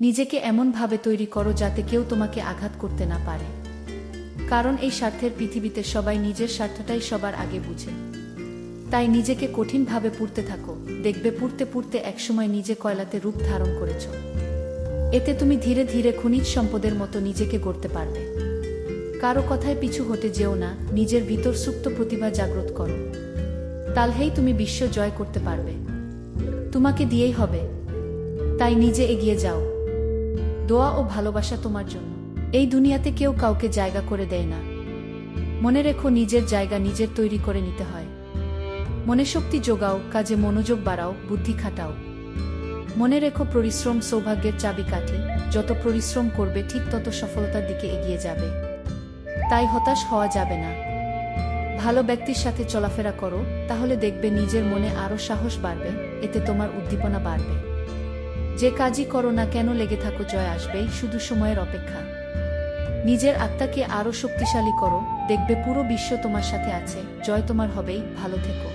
নিজেকে এমনভাবে তৈরি করো যাতে কেউ তোমাকে আঘাত করতে না পারে। কারণ এই স্বার্থের পৃথিবীতে সবাই নিজের স্বার্থটাই সবার আগে বুঝে। তাই নিজেকে কঠিনভাবে পুড়তে থাকো। দেখবে পুড়তে পুড়তে একসময় নিজে কয়লাতে রূপ ধারণ করেছ। এতে তুমি ধীরে ধীরে খনিজ সম্পদের মতো নিজেকে গড়তে পারবে। কারও কথায় পিছু হতে যেও না, নিজের ভিতর সুপ্ত প্রতিভা জাগ্রত করো। তাহলেই তুমি বিশ্ব জয় করতে পারবে। তোমাকে দিয়েই হবে। তাই নিজে এগিয়ে যাও। দোয়া ও ভালোবাসা তোমার জন্য। এই দুনিয়াতে কেউ কাউকে জায়গা করে দেয় না। মনে রেখো নিজের জায়গা নিজের তৈরি করে নিতে হয়। মনে শক্তি যোগাও, কাজে মনোযোগ বাড়াও, বুদ্ধি খাটাও। মনে রেখো পরিশ্রম সৌভাগ্যের চাবিকাঠি। যত পরিশ্রম করবে, ঠিক তত সফলতার দিকে এগিয়ে যাবে। তাই হতাশ হওয়া যাবে না। ভালো ব্যক্তির সাথে চলাফেরা করো, তাহলে দেখবে নিজের মনে আরও সাহস বাড়বে, এতে তোমার উদ্দীপনা বাড়বে। যে কাজই করো না কেন লেগে থাকো, জয় আসবেই, শুধু সময়ের অপেক্ষা। নিজের আত্মাকে আরও শক্তিশালী করো, দেখবে পুরো বিশ্ব তোমার সাথে আছে, জয় তোমার হবেই, ভালো থেকো।